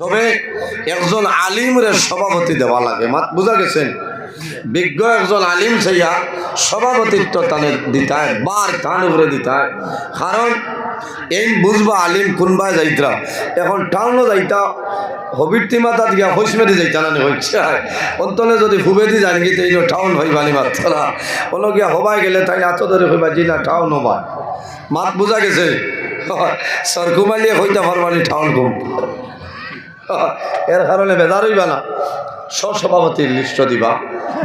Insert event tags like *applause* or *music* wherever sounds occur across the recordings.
তবে একজন আলিমরে সভাপতি দেওয়া লাগে। মাত বুঝা গেছেন? বিজ্ঞ একজন আলিম ছাইয়া সভাপতিত্ব তানে দিতায়, বার তান উপরে দিতায়। কারণ এই বুঝবা আলিম কোনবা যাইতরা, এখন টাউনও যাইতা, হবিরতি মাতা দিয়া হইসমেদি যাইতা না হচ্ছে অন্তলে যদি হুবেদি জানি গিয়ে এই টাউন হইবানি মাত্রা। বলো গিয়া হবাই গেলে তাই এত ধরে হইবা জি না টাউন হবা মাত বুঝা গেছে? সরকুমালিয়ে হইতে পারবানি টাউন ঘুম *laughs* এর কারণে বেদার হইবা না। সভাপতির লিস্ট দিবা,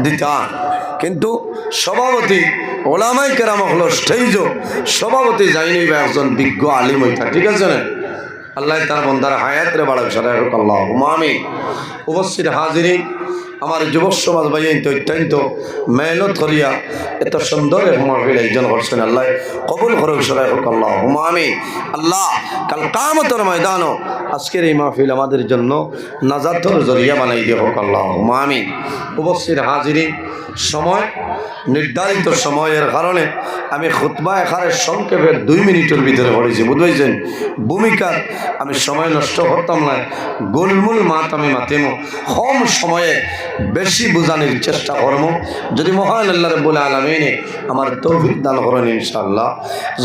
দিতা। কিন্তু সভাপতি ওলামাই কেরাম হলো স্টেজ সভাপতি যাইনি বা একজন বিজ্ঞ আলিম হইতা, ঠিক আছে না? আল্লাহ তার বন্দার হায়াত রে বাড়াক সারা আল্লাহ। আমি উপস্থিত হাজিরি আমার যুবক সমাজ ভাই অত্যন্ত মেহনত করিয়া এত সুন্দর একজন করছেন আল্লাহ। কবুল করুক সরাই হোক আল্লাহ আমি আল্লাহ, কাল কামতর ময়দানও আজকের এই মাহফিল আমাদের জন্য নাজাতর জরিয়া বানাই দিয়ে হোক আল্লাহ আমি উপস্থিত হাজিরি সময়, নির্ধারিত সময়ের কারণে আমি খুতবা এখানে সংক্ষেপে দুই মিনিটের ভিতরে পড়েছি বুঝবেছেন ভূমিকা, আমি সময় নষ্ট করতাম না, গোলমূল মাত আমি মাতিম। কম সময়ে বেশি বোঝানোর চেষ্টা করব। যদি মহান আল্লাহ বলে আলমিনে আমার তৌফিক দান করেন ইনশাআল্লাহ।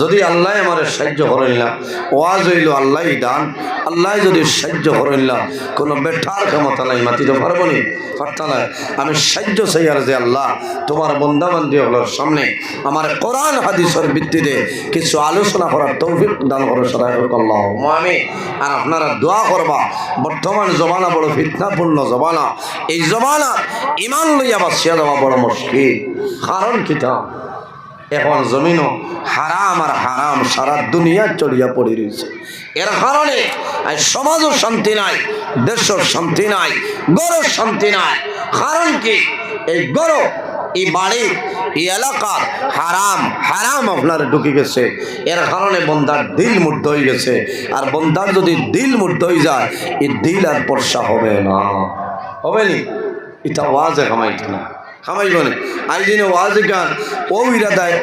যদি আল্লাহ আমার সাহায্য করেন না, ওয়াজ হইল আল্লাহ দান। আল্লাহ যদি সাহায্য করেন না, কোনো বেঠার ক্ষমতা নাই, মাতিতে পারব না। আমি সাহায্য চাই আর যে আল্লাহ তোমার বন্দাবান্দি হলোর সামনে আমার কোরআন হাদিসের ভিত্তিতে কিছু আলোচনা করার তৌফিক দান করে সদাই আল্লাহ আমি আর আপনারা দোয়া করবা বর্তমান জমানা বড় ফিতনাপূর্ণ জমানা। এই জমানা ইমান লইয়া বাসিয়া দেওয়া বড় মুশকিল। কারণ কিতা এখন জমিনও হারাম আর হারাম সারা দুনিয়া চড়িয়া পড়ে রয়েছে এর কারণে সমাজও শান্তি নাই দেশের শান্তি নাই গড়ের শান্তি নাই। কারণ কি? গড় এই বাড়ির এই এলাকার হারাম হারাম আপনার ঢুকে গেছে। এর কারণে বন্দার দিল মুগ্ধ হয়ে গেছে। আর বন্দার যদি দিল মুগ্ধ হয়ে যায় এই দিল আর বর্ষা হবে না। হবে নি? এটা ওয়াজে কামাইতে না খামাইব না আই দিনে ওয়াজ গান ও ইরাদায়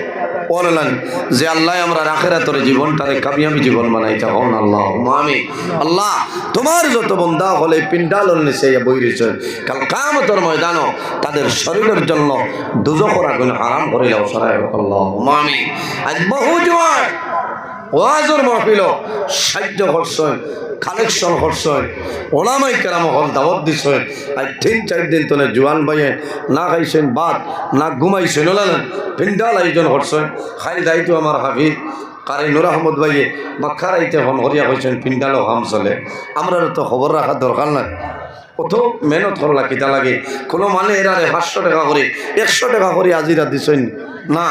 বললেন যে আল্লাহ আমরা রাখেরা তোর জীবনটারে কামিয়াবি জীবন বানাইতে হন আল্লাহ আমি আল্লাহ তোমার যত বন্ধা হলে পিন্ডাল নিচে বই রয়েছে কাল কাম তোর ময়দানও তাদের শরীরের জন্য দুজকর আগুন আরাম করিলাও সরাই আল্লাহ আমি আজ বহু জোয়ার ওয়াজর মহফিল সাহায্য করছেন, কালেকশন করছেন, ওলামাই কেরাম হল দাবত দিছেন। আর তিন, চার দিন তোলে জোয়ান ভাইয়ে না খাইছেন ভাত, না ঘুমাইছেন, ওলালেন পিন্ডাল আয়োজন করছেন। খাই দায়িত্ব আমার হাফিজ, কারি নুর আহমদ ভাইয়ে বাক্ষার আইতে হন হরিয়া হয়েছেন পিন্ডালও হাম চলে। আমরা তো খবর রাখার দরকার নাই। কত মেহনত করলা, কিতা লাগে? কোনো মানে এরারে পাঁচশো টাকা করে, একশো টাকা করে আজিরা দিছেন। না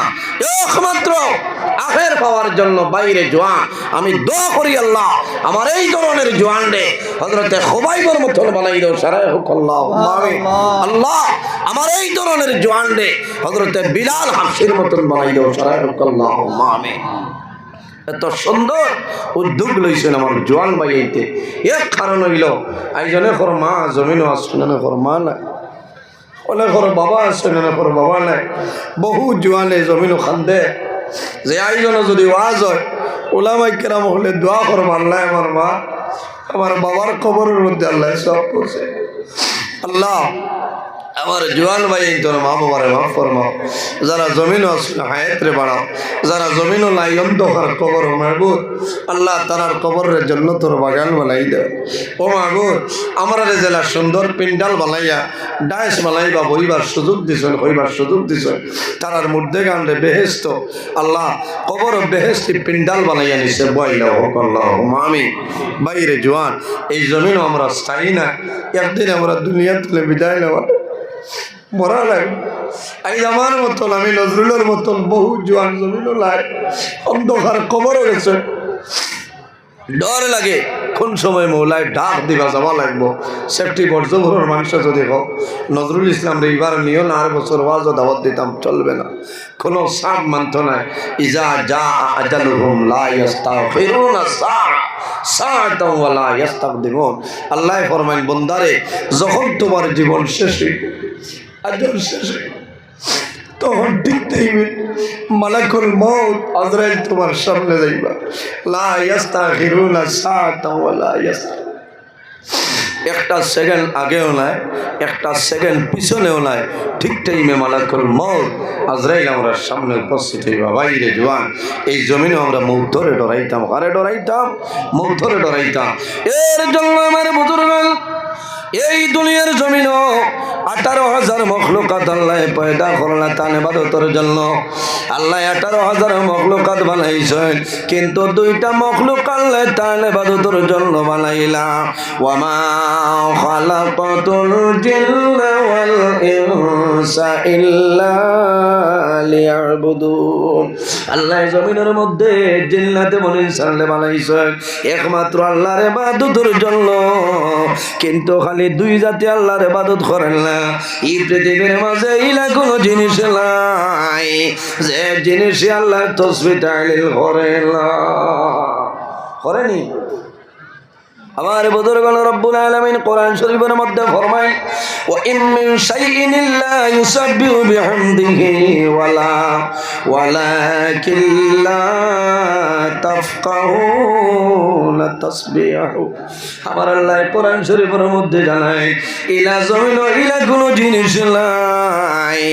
একমাত্র আখের পাওয়ার জন্য বাইরে জোয়ান। আমি দোয়া করি আল্লাহ আমার এই ধরনের জোয়ান রে হজরতে খোবাইবর মতন বানাই দাও সারাই হোক আল্লাহ আল্লাহ আমার এই ধরনের জোয়ান রে হজরতে বিলাল হাসির মতন বানাই দাও সারাই হোক আল্লাহ। এত সুন্দর উদ্যোগ লইছেন আমার জোয়ান বাইতে এক কারণ হইল আইজনে কর মা জমিনও আসছে না কর মা নাই। অনেক ঘর বাবা আছে অনেকর বাবা নাই। বহু জোয়ানে জমিনও খান্দে। যে আইজন যদি ওয়াজ হয় ওলামাই কেরাম হলে দোয়া করবার আল্লাহ আমার মা। আমার বাবার খবরের মধ্যে আল্লাহ সব করছে আল্লাহ। আমার জোয়ান ভাই তোর মা বাবারে মাফ ফরমাও যারা জমিন হায়াতরে বাড়াও। যারা জমিনও নাই, অন্ধকার কবর মাহবুদ আল্লাহ তারার কবরের জন্য তোর বাগান বানাই দে। ও মাহবুদ আমরা জেলা সুন্দর পিন্ডাল বানাইয়া ডায়েস বানাইবা, বইবার সুযোগ দিছেন হইবার সুযোগ দিছেন তারার মধ্যে গান্ডে বেহেস্ত আল্লাহ কবর বেহেস্তি পিন্ডাল বানাইয়া নিছে। বইলা হোক আল্লাহ মামি। বাইরে জোয়ান, এই জমিন আমরা স্থায়ী না। একদিন আমরা দুনিয়া তুলে বিদায় নেওয়া মরা লাগবে আই আমার মতন, আমি নজরুলের মতন বহু জোয়ান জমিন লাই অন্ধকার কবরও গেছে ডর লাগে, কোন সময় মৌলায় ডাক দিবা যাবা লাগবো। সেফটি বর্জভরের মানুষ যদি হোক নজরুল ইসলাম রে এবার নিও না আর বছর ওয়াজও দাওয়াত দিতাম, চলবে না। কোনো সাপ মানত না ইজা যা আজালুহুম লা ইস্তাগফিরুনা সা সাআতাও ওয়া লা ইস্তাকদিমুন আল্লাহ ফরমাইন, বন্দারে, যখন তোমার জীবন শেষ হইবে আজল শেষ হইবে, তখন ঠিক দেখবে মালাকুল মত আজরাইল তোমার সামনে যাইবা। লা ইয়াস্তাখিরুনা সাআতাও ওয়া লা ইয়াস্তা একটা সেকেন্ড আগেও নাই, একটা সেকেন্ড পিছনেও নাই। ঠিক টাইমে মালাকুল মৌ আজরাইল আমরা সামনে উপস্থিত হইবা। বাইরে জোয়ান, এই জমিনে আমরা মুখ ধরে ডরাইতাম। আরে ডরাইতাম? মুখ ধরে ডরাইতাম। এর জন্য আমার বুজুর্গ, এই দুনিয়ার জমিন আঠারো হাজার মখলুকাত আল্লাহ পয়দা করলা তান বাদতর জন্য। আল্লাহ আঠারো হাজার মখলুকাত বানাইছেন কিন্তু দুইটা মখলুক আল্লাহ তান বাদতর জন্য বানাইলা। ওয়ামা খালাকাতুল জিন্না ওয়াল ইনসা ইল্লা আল্লাহ জমিনের মধ্যে জিন্নাতে মনে ইনসানলে বানাইছেন একমাত্র আল্লাহর ইবাদতের জন্য। কিন্তু খালি দুই জাতি আল্লাহর ইবাদত করেন না। এই পৃথিবীর মাঝে ইলা কোনো জিনিস নাই। যে জিনিস আল্লাহ তসবি তাইলিল করে করেনি? আমার বুজুর্গণ রব্বুল আলামিন কোরআন শরীফের মধ্যে ফরমায়, ওয়া ইম মিন শাইইন ইল্লা ইউসাব্বিহু বিহামদিহি ওয়ালা, ওয়ালাকিন লা তাফকাহুনা তাসবিহু আমার আল্লাহ কোরআন শরীফের মধ্যে জানায়, ইলা জমিন ইলা কোনো জিনিস নাই,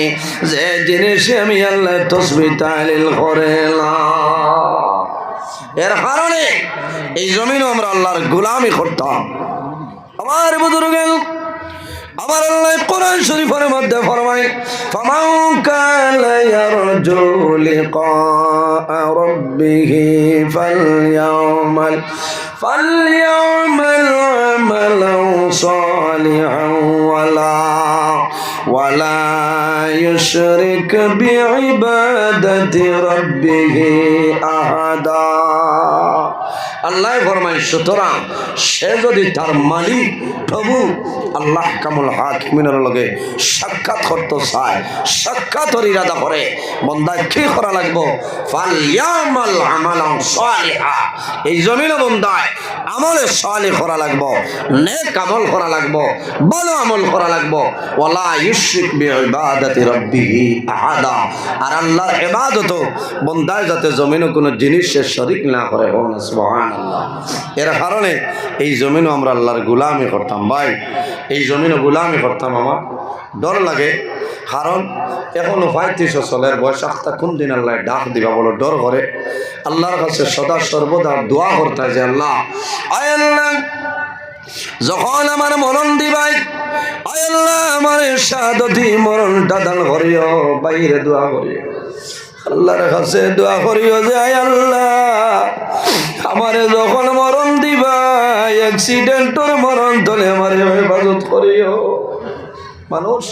যে জিনিসে আমি আল্লাহ তসবিহ তাহলিল করে না। এর কারণে এই জমিন আমরা আল্লাহর গোলামি করতাম। আমার বুজুর্গের আমার আল্লাহ কোরআন শরীফের মধ্যে ফরমায়, ফামাউ কালা ইয়ারজু লিকা রাব্বিহি ফালইয়ামাল ফালইয়ামাল আমালান সালিহান ওয়ালা ولا يشرك بعبادة ربه أحدا. আল্লাহ ফরমায় সুতরাং সে যদি তার মালিক, প্রভু, আল্লাহ কামুল হাকিমিনের লগে সাক্ষাৎ করতে চায়, সাক্ষাৎ ইরাদা করে, বন্দায় কি করা লাগবো? এই জমিন বন্দায় আমলে সালি করা লাগবো, নেক আমল করা লাগবো, ভালো আমল করা লাগবো। ওয়ালা ইউশরিক বিইবাদাতি রাব্বিহি আহাদা। আর আল্লাহর ইবাদত বন্দায় যাতে জমিনে কোনো জিনিসের শরিক না করে হোক না সুবহানাল্লাহ এর কারণে এই জমিনও আমরা আল্লাহর গুলামি করতাম, ভাই। এই জমিনও গুলামি করতাম আমার। ডর লাগে, কারণ এখনও পঁয়ত্রিশ বয়স আখতা কোন দিন আল্লাহ ডাক দিবা বলো, ডর করে। আল্লাহর কাছে সদা সর্বদা দোয়া করতে যে আল্লাহ যখন আমার মরণ দিবাই, আয় আল্লাহ, আমার শাহাদতি মরণটা দান করিও, বাইরে দোয়া করিও। আল্লাহর কাছে দোয়া করিও যে, আয় আল্লাহ, আমারে যখন মরণ দিবা অ্যাক্সিডেন্টর মরণ তলে আমারে হেফাজত করিও। মানুষ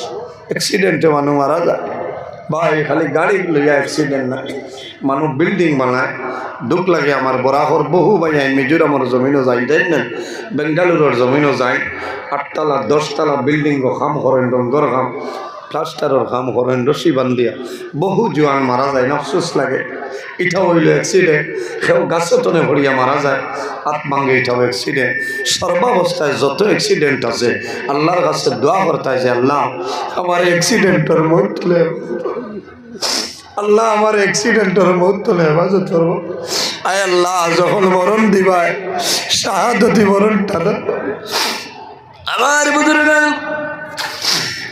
অ্যাক্সিডেন্টে মানুষ মারা যায়। ভাই, খালি গাড়ি লইয়া অ্যাক্সিডেন্ট নাই মানুষ বিল্ডিং বানায়, দুঃখ লাগে আমার বরাহর বহু ভাই মিজোরামের জমিনও যাই দেন না বেঙ্গালুরুর জমিনও যায় আটতলা, দশতলা বিল্ডিং কাম করেন, ডঙ্গর কাম প্লাস্টারের কাম করেন, রশি বান্ধিয়া। বহু জোয়ান মারা যায়, নফসুস লাগে। ইটা হইল অ্যাক্সিডেন্ট সেও গাছের তনে ভরিয়া মারা যায় ভাঙে এটাও অ্যাক্সিডেন্ট সর্বাবস্থায় যত অ্যাক্সিডেন্ট আছে, আল্লাহর কাছে দোয়া করতে যে, আল্লাহ, আমার অ্যাক্সিডেন্টের মধ্যে আল্লাহ, আমার অ্যাক্সিডেন্টের মধ্যে হেফাজত করব। আয় আল্লাহ, যখন মরণ দিবায়, শাহাদতি মরণটা। আমার বুজুর্গ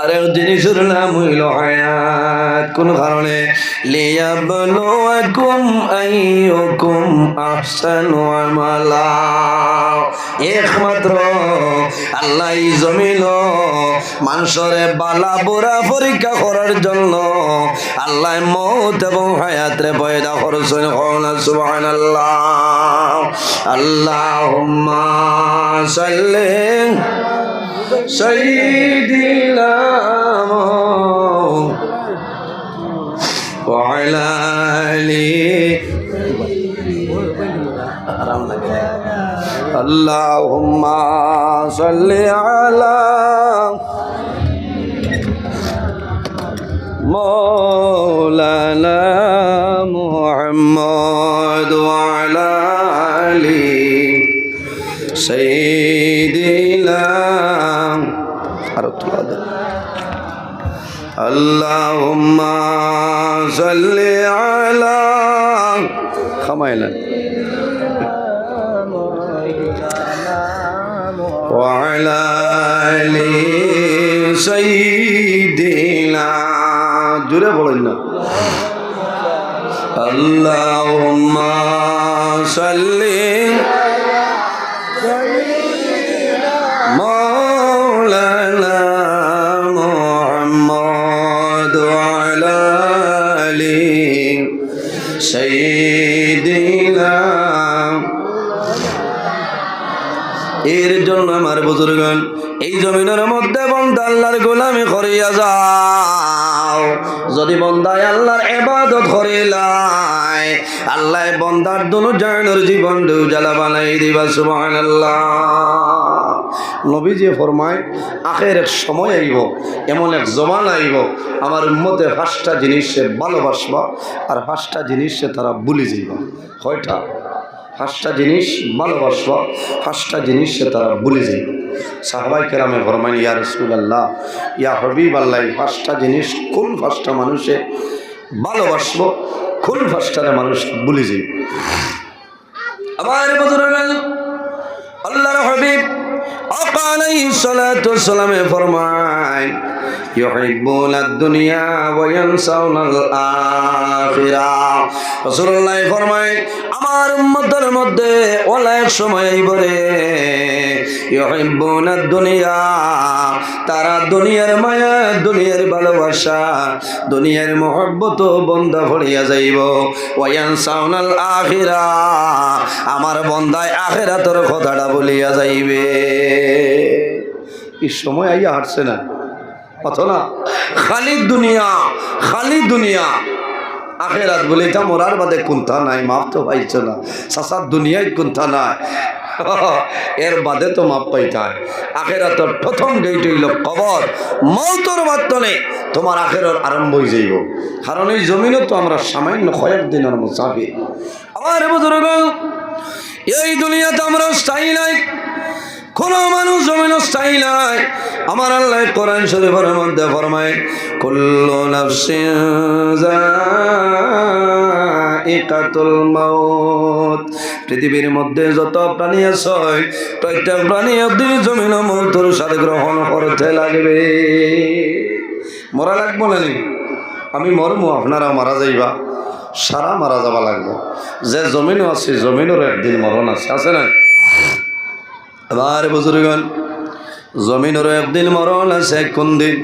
আর এক জিনিসের নাম হইল হায়াত কোন কারণে? লিয়াবলুয়াকুম আইয়ুকুম আহসানু আমালা। একমাত্র আল্লাহ জমিন মানুষরে বালা বুড়া পরীক্ষা করার জন্য আল্লাহ মৌত এবং হায়াতরে পয়দা করছেন। হন সুবহানাল্লাহ। আল্লাহুম্মা সাল্লি سيدنا وعلى آله اللهم صل على مولانا محمد وعلى آل سيدنا اللهم صل على خميلا وعلى آل سيدنا জুড়ে বলেন না اللهم صل জমিনের মধ্যে বন্ধ আল্লাহর গোলামি করিয়া যাও। যদি বন্দায় আল্লাহর এবাদত করিলাই আল্লাহ বন্দার দুনো জানের জীবন জ্বালা বানাই দিবা আল্লাহ নবীজি ফরমায়, আখের এক সময় আইব, এমন এক জমান আইব, আমার উম্মতে পাঁচটা জিনিস ভালোবাসবা, আর পাঁচটা জিনিস তারা ভুলে যাইব। কয়টা? পাঁচটা জিনিস ভালোবাসবা পাঁচটা জিনিস সে তারা ভুলে যাইব সাহবাই কেরামে ফরমাইন ইয়া রসুল আল্লাহ ইয়া হবিব আল্লাহ পাঁচটা জিনিস কোন পাঁচটা মানুষে ভালোবাসবো কোন পাঁচটারে মানুষ ভুলে আমার বদরগাল আল্লাহর হাবিব রাসূলুল্লাহ ফরমায় আমার উম্মতের মধ্যে এক সময় আইবরে ইউহিব্বুনা দুনিয়া। তারা দুনিয়ার মায়া, দুনিয়ার ভালোবাসা, দুনিয়ার মহব্বত বন্ধ ভরিয়া যাইব। ওয়া ইয়ানসাউনাল আখিরা, আমার বন্দায় আখেরাতর কথাটা বলিয়া যাইবে। এই সময় আইয়া হাঁটছে না। অথবা খালি দুনিয়া খালি দুনিয়া। আখেরাত বলে এটা মরার বাদে কুন্থা নাই মাপ তো পাইছ না। সাসার দুনিয়ায় কুন্থা নাই। *laughs* এর বাদে তো মাপ পাইতাই আখেরাতর প্রথম গেইট হইল কবর। মৌতর মাধ্যমে তোমার আখেরর আরম্ভ হয়ে যাইব। কারণ এই জমিনও তো আমরা সামান্য কয়েক দিনের মুসাফির। আমার এই দুনিয়াতে আমরা স্থায়ী নাই। কোনো মানুষ জমিন স্থায়ী নাই। আমার আল্লাহ কোরআন শরীফের মধ্যে ফরমায়, কুল্লু নাফসিন যায়িকাতুল মাউত। পৃথিবীর মধ্যে যত প্রাণী আছে প্রত্যেক প্রাণী একদিন জমিন মৌতর সাথে গ্রহণ করতে লাগবে। মরা লাগবো না? আমি মরমু আপনারা মারা যাইবা। সারা মারা যাবা লাগবো। যে জমিনও আছে জমিনেরও একদিন মরণ আছে আছে না? এবার বুজুরগণ, জমিনের একদিন মরণ আছে কোন দিন?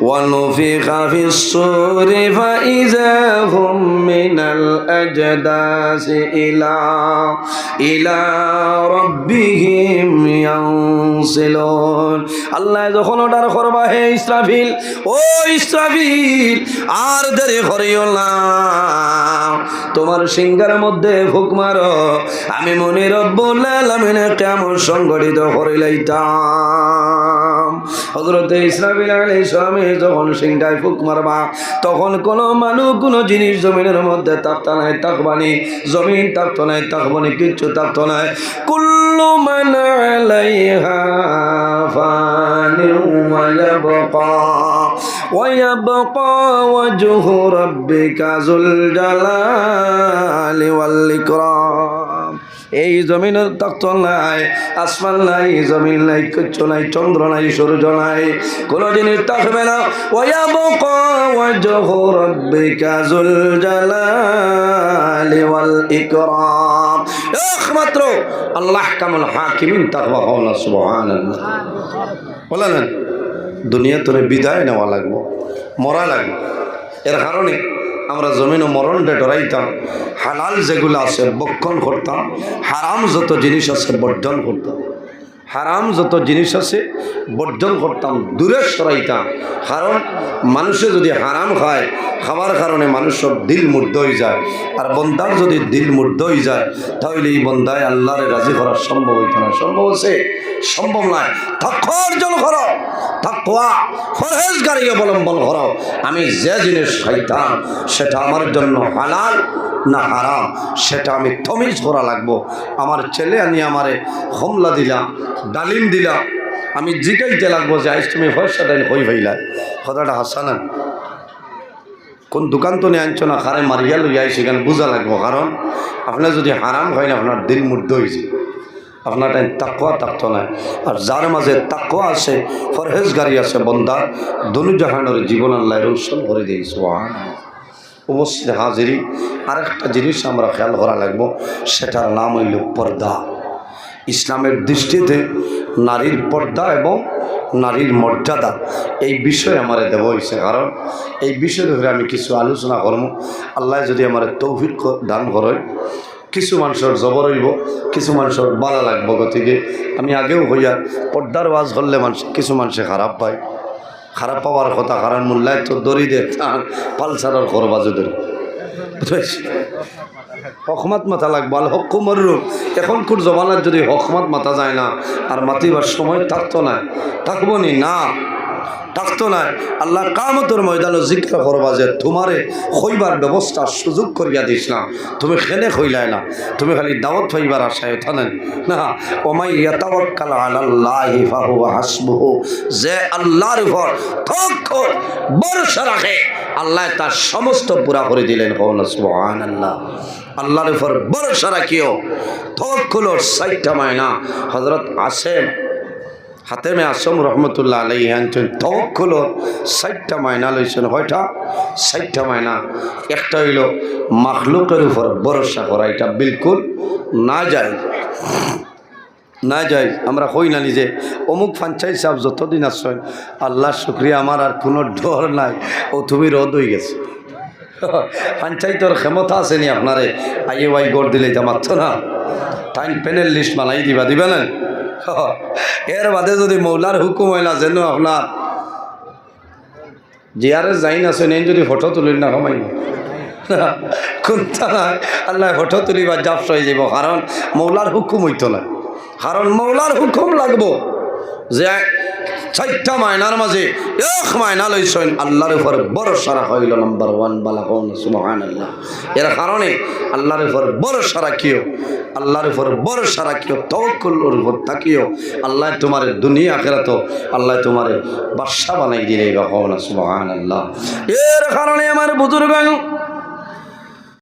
ওয়ানুফি কাফি সুরি ফাইজা হুম মিনাল আজদাসি ইলা ইলা রাব্বিহিম আল্লাহ যখন করবা, হে ইসরাফিল, ও ইসরাফিল, আর দেরি না। তোমার সিংহার মধ্যে ফুক মারো। আমি মনে রব্বুল কেমন সংগঠিত করিলাইতাম হজরতে ইসরাফিল আলাইহিস সালামে যখন সিংহায় ফুক মারবা, তখন কোনো মানুষ, কোনো জিনিস জমিনের মধ্যে থাকতো নাই, থাকবানি। জমিন থাকতো নাই, থাকবানি, কিচ্ছু থাকতো নাই। কুল্লু মান عليها فان ويبقى ويبقى وجه ربك ذو الجلال والإكرام. এই জমিনের তক্ত নাই, আসমান নাই, জমিন নাই, কিচ্ছু নাই, চন্দ্র নাই, সূর্য নাই কোন জিনিস থাকবে না। ওয়াবকা ওয়াজহু রাব্বিকা যুল জালালি ওয়াল ইকরাম। একমাত্র আল্লাহ কামুল হাকিমিন তাকওয়া হওয়া সুবহানাল্লাহ। বলেন, দুনিয়া তোরে বিদায় নেওয়া লাগবো, মরা লাগবে, এর কারণে আমরা জমিন ও মরণটা ডরাইতাম হালাল যেগুলো আছে বক্ষণ করতাম, হারাম যত জিনিস আছে বর্জন করতাম। হারাম যত জিনিস আছে বর্জন করতাম, দূরে সরাইতাম। কারণ মানুষে যদি হারাম খায় খাবার কারণে মানুষ সব দিল মুর্দ হয়ে যায়। আর বন্দার যদি দিল মুর্দ হয়ে যায়, তাহলে এই বন্দায় আল্লাহরে রাজি করা সম্ভব হইতো না। সম্ভব আছে সম্ভব নয় তাকওয়া অর্জন করো। ফরহেজগারি অবলম্বন করো। আমি যে জিনিস খাইতাম, সেটা আমার জন্য হালাল না হারাম, সেটা আমি তমিজ করা লাগবো। আমার ছেলে আনি আমারে হমলা দিলাম ডালিম দিলাম আমি জিগাইতে লাগবো যে আইস তুমি পয়সা দেন হই ভাইলা কথাটা হাসানা কোন দোকান তো নিয়ে আনছো না? খারে মারিয়া লইয়া সেখানে বোঝা লাগবো। কারণ আপনার যদি হারাম হয় না, আপনার দিল মুগ্ধ হয়েছে আপনার টাইম তাকুয়া থাকতো না। আর যার মাঝে তাকুয়া আছে ফরহেজগারি আছে, বন্দা দনু জাহানের জীবন আল্লাহ রোশন করে দিয়েছে অবশ্যই হাজিরি। আরেকটা জিনিস আমরা খেয়াল করা লাগবো, সেটার নাম হইল পর্দা। ইসলামের দৃষ্টিতে নারীর পর্দা এবং নারীর মর্যাদা, এই বিষয়ে আমার দেব হয়েছে কারণ এই বিষয়ের উপরে আমি কিছু আলোচনা করব আল্লাহ যদি আমার তৌফিক দান করে কিছু মানুষের জবর হইব, কিছু মানুষের বালা লাগবো গতিকে। আমি আগেও হইয়া পর্দার ওয়াজ করলে মানুষ কিছু মানুষে খারাপ পায়। খারাপ পাওয়ার কথা, কারণ মূল্যায় তো দড়ি দে পালসারের ধরে। বুঝতে হকমাত মাথা লাগবো, আল হক মরুন এখনকার জমানার যদি হকমাত মাথা যায় না, আর মাতিবার সময় থাকতো না। থাকব নি? না। থাকতো না। আল্লাহ কামতর ময়দানে জিজ্ঞা করবা যে তোমারে খইবার ব্যবস্থা সুযোগ করিয়া না। তুমি খেলে খইলাই না। তুমি খালি দাওয়াত পাইবার আশায় থানেন না। ওমাই ইয়াতাওয়াক্কাল আলাল্লাহি ফাহুয়া হাসবুহু। যে আল্লাহর উপর তখন ভরসা রাখে, আল্লাহ তার সমস্ত পুরা করে দিলেন। সুবহানাল্লাহ। আল্লাহর উপর ভরসা রাখিও। তখনর সাইটটা মায়না হযরত আসেন হাতেমে আসম রহমতুল্লাহ আলাই আনছেন তখল ষাটটা মায়না লইছেন। কয়টা? ষাটটা মায়না একটা হইল মাখলুকের উপর ভরসা করা, এটা বিলকুল না যায়। না যায়, আমরা কই না নিজে। অমুক ফাঞ্চাই সাহেব যতদিন আসছেন আল্লাহ শুক্রিয়া, আমার আর কোনো ডর নাই। ও তুমি রদ হয়ে গেছে। *laughs* পঞ্চায়েতর ক্ষমতা আছে নি আপনারে? আইয়ে ওয়াই গড় দিলে মাত্র না। টাইম প্যানেল লিস্ট বানাই দিবা দিবা না? *laughs* এর বাদে যদি মৌলার হুকুম হয় না, যেন আপনার? জিয়ারে যাই না শুনেন যদি ফটো তুলিল না কমাই *laughs* কোনটা নাই আল্লাহ ফটো তুলিবা জাপ হয়ে যাব কারণ মৌলার হুকুম হইতো না। কারণ মৌলার হুকুম লাগবো। যে চারটা মায়নার মাঝে এক মায়না লইছেন আল্লাহর উপর রাখা হইল নাম্বার ওয়ান বালা হন আল্লাহ এর কারণে আল্লাহর উপর ভরসা রাখিও, আল্লাহর উপর ভরসা রাখিও তওয়াক্কুলের উপর থাকিও আল্লাহ তোমার দুনিয়া আখিরাত আল্লাহ তোমার বাদশা বানাই দিলে বা হন সুবহান আল্লাহ এর কারণে আমার বুজুর্গ